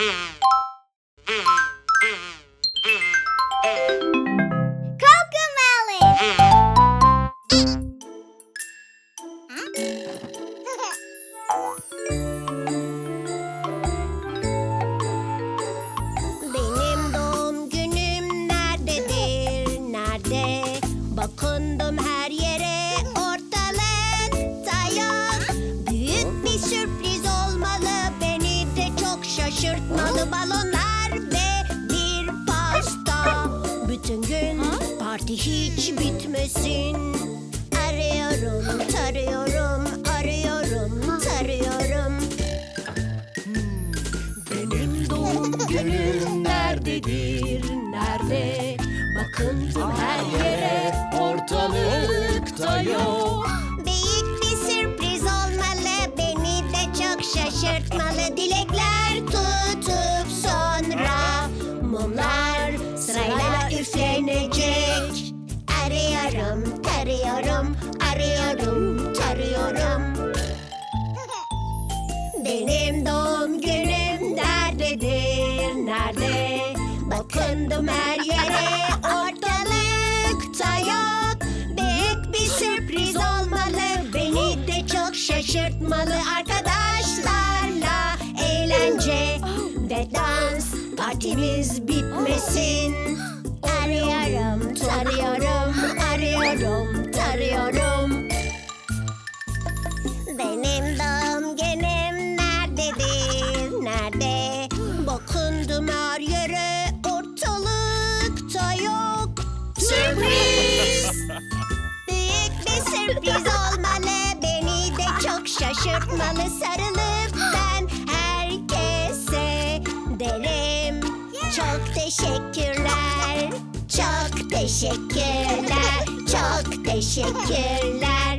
Benim doğum günüm nerededir, nerede? Bakındım her yere, parti hiç bitmesin. Arıyorum, tarıyorum, arıyorum, tarıyorum. Benim doğum günüm nerededir, nerede? Bakındım her yere, ortalıkta yok. Nerede? Bakındım her yere, ortalıkta yok. Büyük bir sürpriz olmalı, beni de çok şaşırtmalı. Arkadaşlarla eğlence ve dans, partimiz bitmesin. Arıyorum, tarıyorum, arıyorum, tarıyorum. Şaşırtmalı. Sarılıp ben herkese derim. Çok teşekkürler, çok teşekkürler, çok teşekkürler.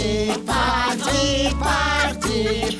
parti, parti, parti.